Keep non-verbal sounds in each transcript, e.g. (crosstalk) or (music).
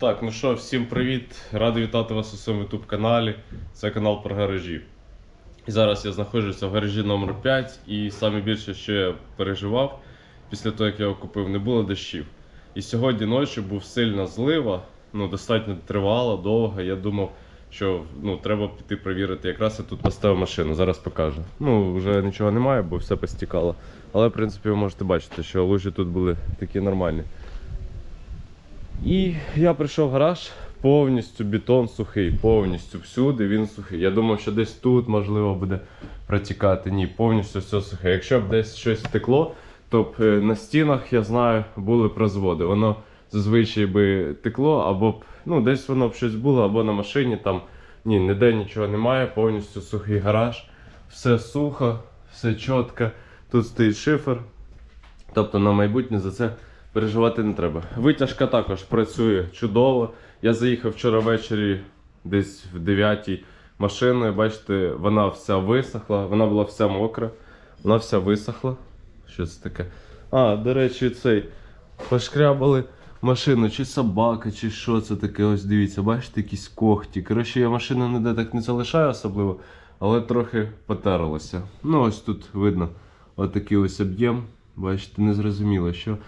Так, ну що, всім привіт! Радий вітати вас у своєму YouTube каналі. Це канал про гаражі. І зараз я знаходжуся в гаражі номер 5 і саме більше, що я переживав після того, як я його купив, не було дощів. І сьогодні ночі був сильна злива, ну достатньо тривала, довга. Я думав, що ну, треба піти перевірити. Якраз я тут поставив машину, зараз покажу. Ну, вже нічого немає, бо все постікало. Але в принципі ви можете бачити, що лужі тут були такі нормальні. І я прийшов в гараж, повністю бетон сухий, повністю всюди він сухий. Я думав, що десь тут можливо буде протікати. Ні, повністю все сухе. Якщо б десь щось текло, то б е, на стінах, я знаю, були б. Воно зазвичай би текло, або б ну, десь воно б щось було, або на машині там. Ні, ніде нічого немає, повністю сухий гараж, все сухо, все чітко. Тут стоїть шифер. Тобто на майбутнє за це переживати не треба. Витяжка також працює чудово. Я заїхав вчора ввечері десь в 9 машиною. Бачите, вона вся висохла, вона була вся мокра, вона вся висохла. Що це таке? А, до речі, цей пошкрябали машину, чи собака, чи що це таке. Ось дивіться, бачите, якісь когті. Коротше, я машину ніде так не залишаю особливо, але трохи потерлося. Ну, ось тут видно отакий ось об'єм. Бачите, не зрозуміло, що.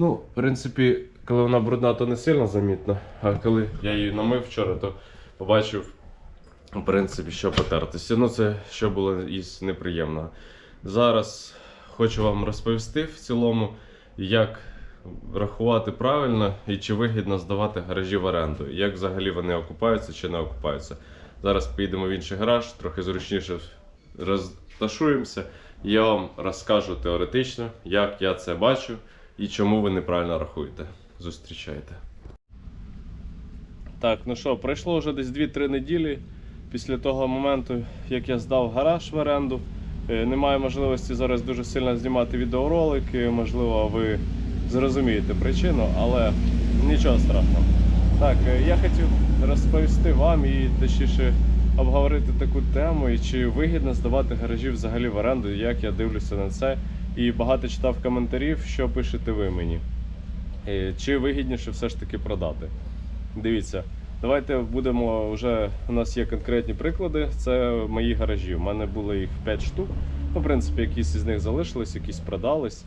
Ну, в принципі, коли вона брудна, то не сильно замітно. А коли я її намив вчора, то побачив, в принципі, що потертися. Ну, це що було із неприємного. Зараз хочу вам розповісти в цілому, як рахувати правильно і чи вигідно здавати гаражі в оренду. Як взагалі вони окупаються чи не окупаються. Зараз поїдемо в інший гараж, трохи зручніше розташуємося. Я вам розкажу теоретично, як я це бачу і чому ви неправильно рахуєте. Зустрічайте. Так, ну що, пройшло вже десь 2-3 неділі після того моменту, як я здав гараж в оренду. Е, Немає можливості зараз дуже сильно знімати відеоролики, можливо, ви зрозумієте причину, але нічого страшного. Так, е, я хотів розповісти вам і точніше обговорити таку тему, і чи вигідно здавати гаражі взагалі в оренду, як я дивлюся на це. І багато читав коментарів, що пишете ви мені. Е, Чи вигідніше все ж таки продати. Дивіться, давайте будемо вже. У нас є конкретні приклади. Це мої гаражі. У мене було їх 5 штук. Ну, в принципі, якісь із них залишились, якісь продались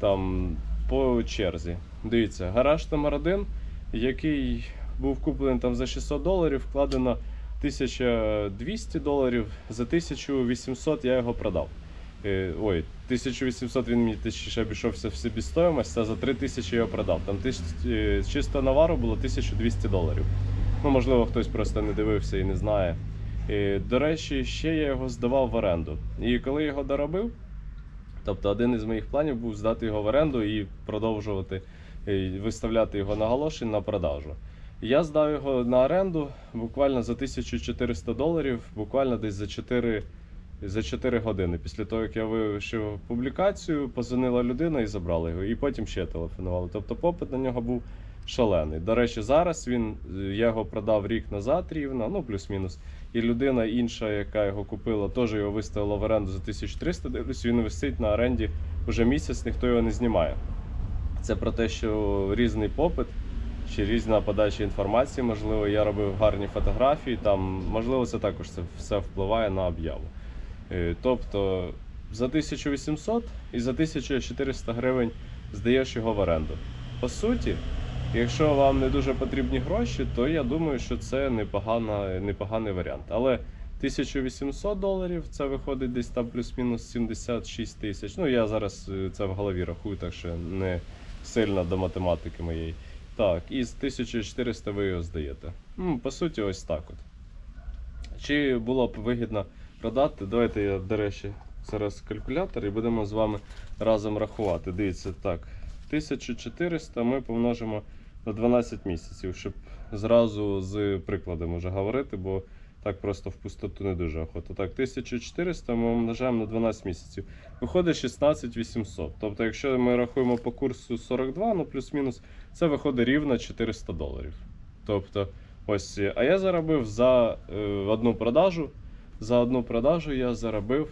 там по черзі. Дивіться, гараж номер 1 який був куплений там за 600 доларів, вкладено 1200 доларів. За 1800 я його продав. Е, Ой, 1800 він мені точніше обійшовся в собівартість, а за 3000 я його продав. Там е, чисто навару було 1200 доларів. Ну, можливо, хтось просто не дивився і не знає. Е, До речі, ще я його здавав в оренду. І коли його доробив, тобто один із моїх планів був здати його в оренду і продовжувати е, виставляти його на оголошення на продажу. Я здав його на оренду буквально за 1400 доларів, буквально десь за 4 за 4 години. Після того, як я вивішив публікацію, позвонила людина і забрала його. І потім ще телефонували. Тобто попит на нього був шалений. До речі, зараз він е, я його продав рік назад рівно, ну плюс-мінус. І людина інша, яка його купила, теж його виставила в оренду за 1300. Дивлюсь, він висить на оренді вже місяць, ніхто його не знімає. Це про те, що різний попит чи різна подача інформації, можливо, я робив гарні фотографії. Там, можливо, це також це все впливає на об'яву. Е, Тобто за 1800 і за 1400 гривень здаєш його в оренду. По суті, якщо вам не дуже потрібні гроші, то я думаю, що це непогана, непоганий варіант. Але 1800 доларів це виходить десь там плюс-мінус 76 тисяч. Ну я зараз е, це в голові рахую, так що не сильно до математики моєї. Так, і з 1400 ви його здаєте. Ну, по суті, ось так от. Чи було б вигідно продати? Давайте я, до речі, зараз калькулятор і будемо з вами разом рахувати. Дивіться, так, 1400 ми помножимо на 12 місяців, щоб зразу з прикладом вже говорити, бо так просто в пустоту не дуже охота. Так, 1400 ми умножаємо на 12 місяців. Виходить 16 800. Тобто, якщо ми рахуємо по курсу 42, ну плюс-мінус, це виходить рівно 400 доларів. Тобто, ось, а я заробив за е, одну продажу. За одну продажу я заробив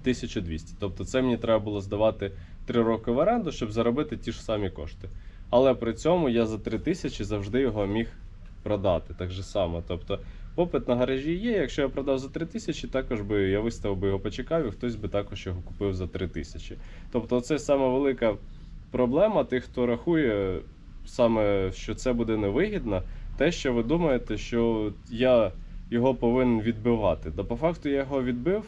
1200. Тобто це мені треба було здавати 3 роки в оренду, щоб заробити ті ж самі кошти. Але при цьому я за 3 тисячі завжди його міг продати. Так же само. Тобто попит на гаражі є. Якщо я продав за 3 тисячі, також би я виставив би його почекав, і хтось би також його купив за 3 тисячі. Тобто, це саме велика проблема тих, хто рахує саме, що це буде невигідно, те, що ви думаєте, що я його повинен відбивати. Да по факту я його відбив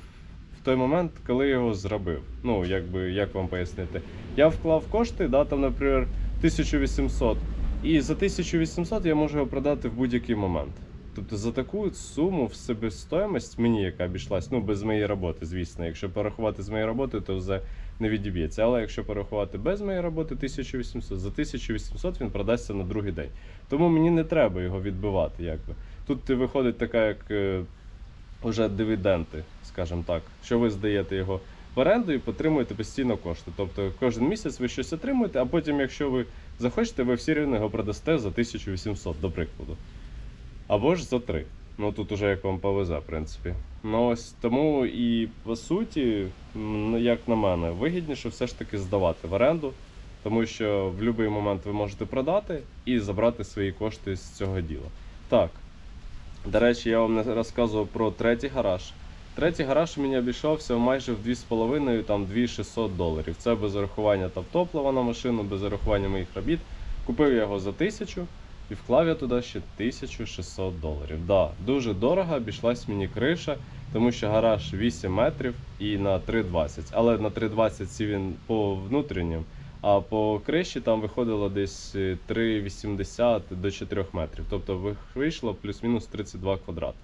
в той момент, коли його зробив. Ну, якби як вам пояснити? Я вклав кошти, да, там, наприклад, 1800. І за 1800 я можу його продати в будь-який момент. Тобто за таку суму в себестоїмость мені, яка обійшлась, ну без моєї роботи, звісно. Якщо порахувати з моєї роботи, то вже не відіб'ється. Але якщо порахувати без моєї роботи 1800, за 1800 він продасться на другий день. Тому мені не треба його відбивати. Якби. Тут виходить така, як е, уже дивіденти, скажімо так, що ви здаєте його в оренду і отримуєте постійно кошти. Тобто кожен місяць ви щось отримуєте, а потім, якщо ви захочете, ви всі рівно його продасте за 1800, до прикладу. Або ж за 3. Ну тут уже як вам повезе, в принципі. Ну ось тому і по суті, як на мене, вигідніше все ж таки здавати в оренду, тому що в будь-який момент ви можете продати і забрати свої кошти з цього діла. Так. До речі, я вам не розказував про третій гараж. Третій гараж мені обійшовся майже в 2,5, там 2600 доларів. Це без зарахування там топлива на машину, без зарахування моїх робіт. Купив я його за 1000 і вклав я туди ще 1600 доларів. Да, дуже дорого обійшлась мені криша, тому що гараж 8 метрів і на 3,20. Але на 3,20 ці він по внутрішнім, а по криші там виходило десь е, 3,80 до 4 метрів. Тобто вийшло плюс-мінус 32 квадрати.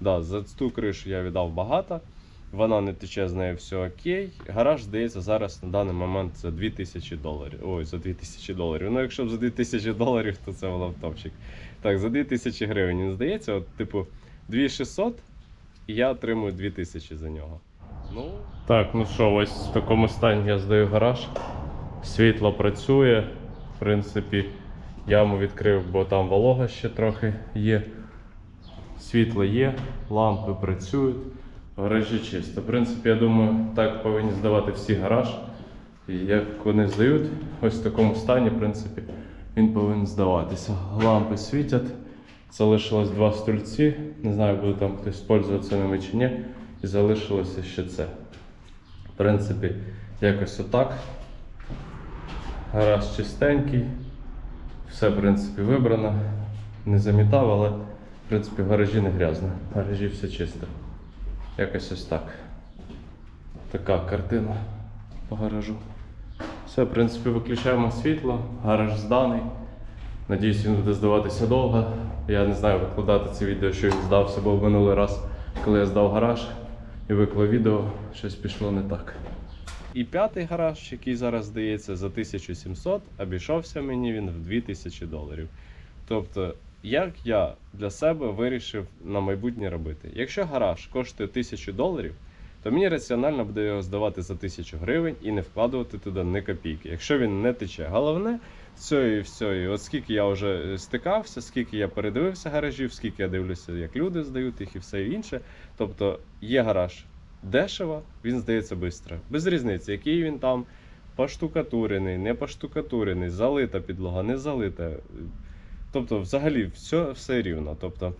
Да, за цю кришу я віддав багато. Вона не тече з нею все окей. Гараж, здається, зараз на даний момент за 2000 доларів. Ой, за 2000 доларів. Ну, якщо б за 2000 доларів, то це було б топчик. Так, за 2000 гривень він здається, от, типу, 2600, і я отримую 2000 за нього. Ну. Так, ну що, ось в такому стані я здаю гараж. Світло працює. В принципі, яму відкрив, бо там волога ще трохи є. Світло є, лампи працюють, гаражі чисто. В принципі, я думаю, так повинні здавати всі гараж. І як вони здають, ось в такому стані, в принципі, він повинен здаватися. Лампи світять. Залишилось два стульці. Не знаю, буде там хтось пользуватися ними чи ні. І залишилося ще це. В принципі, якось отак. Гараж чистенький. Все, в принципі, вибрано. Не замітав, але в принципі в гаражі не грязно. В гаражі все чисто. Якось ось так. Така картина по гаражу. Все, в принципі, виключаємо світло, гараж зданий. Надіюсь, він буде здаватися довго. Я не знаю, викладати це відео, що він здався, бо в минулий раз, коли я здав гараж і виклав відео, щось пішло не так. І п'ятий гараж, який зараз здається за 1700, обійшовся мені він в 2000 доларів. Тобто, як я для себе вирішив на майбутнє робити? Якщо гараж коштує 1000 доларів, то мені раціонально буде його здавати за 1000 гривень і не вкладувати туди ні копійки, якщо він не тече. Головне, все і все. От скільки я вже стикався, скільки я передивився гаражів, скільки я дивлюся, як люди здають їх і все інше. Тобто є гараж дешево, він здається швидко. Без різниці, який він там поштукатурений, не поштукатурений, залита підлога, не залита. Тобто, взагалі, все, все рівно. Тобто,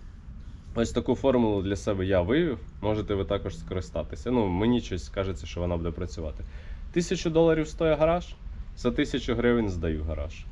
ось таку формулу для себе я вивів, можете ви також скористатися. Ну, мені щось кажеться, що вона буде працювати. Тисячу доларів стоїть гараж, за тисячу гривень здаю гараж.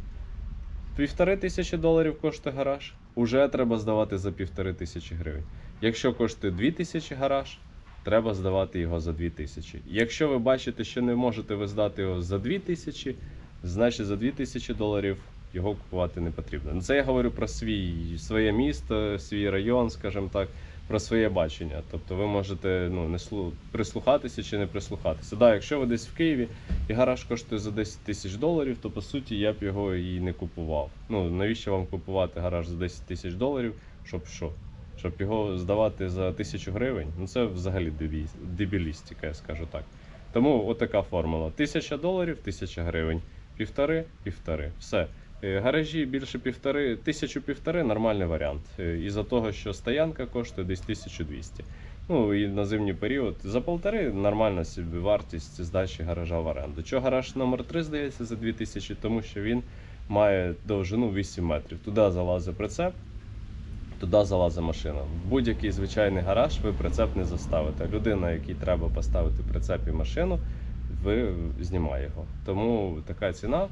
Півтори тисячі доларів коштує гараж, уже треба здавати за півтори тисячі гривень. Якщо коштує дві тисячі гараж, треба здавати його за дві тисячі. Якщо ви бачите, що не можете ви здати його за дві тисячі, значить за дві тисячі доларів його купувати не потрібно. Ну, Це я говорю про свій, своє місто, свій район, скажімо так, про своє бачення. Тобто ви можете ну, не слу... прислухатися чи не прислухатися. Да, якщо ви десь в Києві і гараж коштує за 10 тисяч доларів, то по суті я б його і не купував. Ну навіщо вам купувати гараж за 10 тисяч доларів, щоб що? Щоб його здавати за тисячу гривень, ну це взагалі дебілістика, я скажу так. Тому отака формула: тисяча доларів, тисяча гривень, півтори, півтори. Все. Е, Гаражі більше півтори, тисячу півтори нормальний варіант. Е, Із-за того, що стоянка коштує десь 1200. Ну і на зимній період за полтори нормальна собі вартість здачі гаража в оренду. Чого гараж номер 3 здається за 2000, тому що він має довжину 8 метрів. Туди залазить прицеп, туди залазить машина. Будь-який звичайний гараж ви прицеп не заставите. Людина, якій треба поставити прицеп і машину, ви знімає його. Тому така ціна.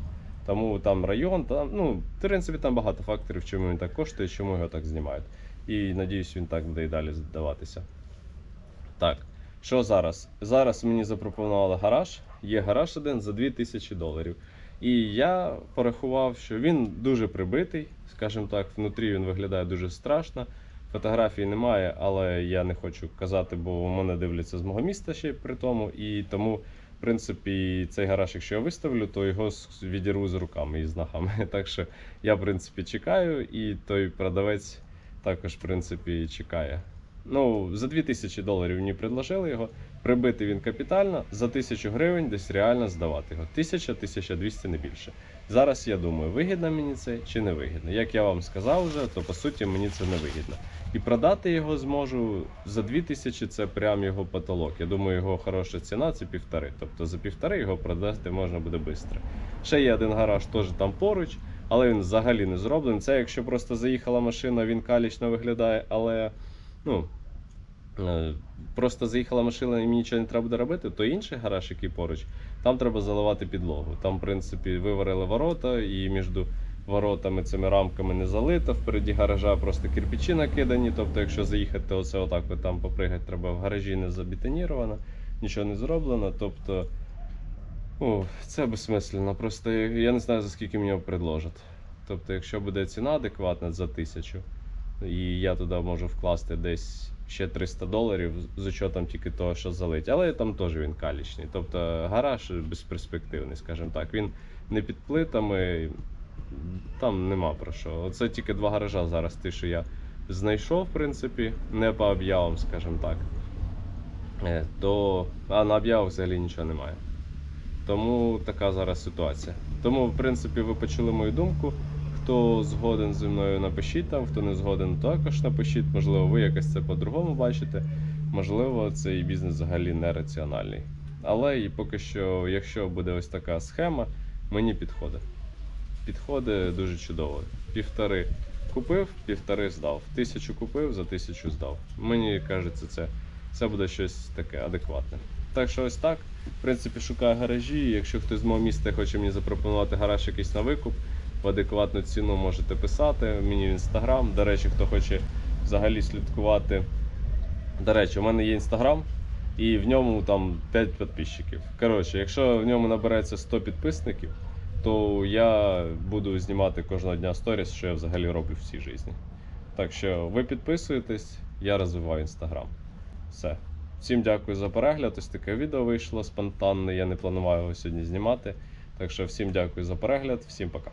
Тому там район, там, ну, в принципі, там багато факторів, чому він так коштує, чому його так знімають. І надіюсь, він так буде і далі здаватися. Так, що зараз? Зараз мені запропонували гараж. Є гараж один за 2000 доларів. І я порахував, що він дуже прибитий, скажімо так, внутрі він виглядає дуже страшно. Фотографій немає, але я не хочу казати, бо мене дивляться з мого міста ще при тому. І тому, принципі, цей гараж, якщо я виставлю, то його відірву з руками і з ногами. (laughs) Так що я, в принципі, чекаю, і той продавець також, в принципі, чекає. Ну, за 2000 доларів мені предложили його. Прибити він капітально, за 1000 гривень десь реально здавати його. 1000-1200 не більше. Зараз я думаю, вигідно мені це чи не вигідно. Як я вам сказав вже, то по суті мені це не вигідно. І продати його зможу за 2000 це прям його потолок. Я думаю, його хороша ціна це півтори. Тобто за півтори його продати можна буде швидко. Ще є один гараж теж там поруч, але він взагалі не зроблений. Це якщо просто заїхала машина, він калічно виглядає, але ну. е, Просто заїхала машина і мені нічого не треба буде робити, то інший гараж, який поруч, там треба заливати підлогу. Там, в принципі, виварили ворота, і між воротами цими рамками не залито. Впереді гаража просто кирпичі накидані. Тобто, якщо заїхати, оце отак от там попригати, треба в гаражі не забетоніровано, нічого не зроблено. Тобто, о, це безсмислено. Просто я не знаю, за скільки мені предложать. Тобто, якщо буде ціна адекватна за тисячу, і я туди можу вкласти десь ще 300 доларів з учетом тільки того, що залить. Але там теж він калічний. Тобто гараж безперспективний, скажімо так. Він не під плитами, там нема про що. Оце тільки два гаража зараз, ті, що я знайшов, в принципі, не по об'явам, скажімо так. Е, То, а на об'явах взагалі нічого немає. Тому така зараз ситуація. Тому, в принципі, ви почули мою думку. Хто згоден зі мною, напишіть там, хто не згоден, також напишіть. Можливо, ви якось це по-другому бачите. Можливо, цей бізнес взагалі нераціональний. Але і поки що, якщо буде ось така схема, мені підходить. Підходить дуже чудово. Півтори купив, півтори здав. Тисячу купив, за тисячу здав. Мені кажеться, це, це буде щось таке адекватне. Так що ось так. В принципі, шукаю гаражі. Якщо хтось з мого міста хоче мені запропонувати гараж якийсь на викуп, в адекватну ціну можете писати мені в інстаграм. До речі, хто хоче взагалі слідкувати. До речі, у мене є інстаграм, і в ньому там 5 підписчиків. Коротше, якщо в ньому набереться 100 підписників, то я буду знімати кожного дня сторіс, що я взагалі роблю в цій житті. Так що ви підписуєтесь, я розвиваю інстаграм. Все. Всім дякую за перегляд. Ось таке відео вийшло спонтанне. Я не планував його сьогодні знімати. Так що всім дякую за перегляд, всім пока.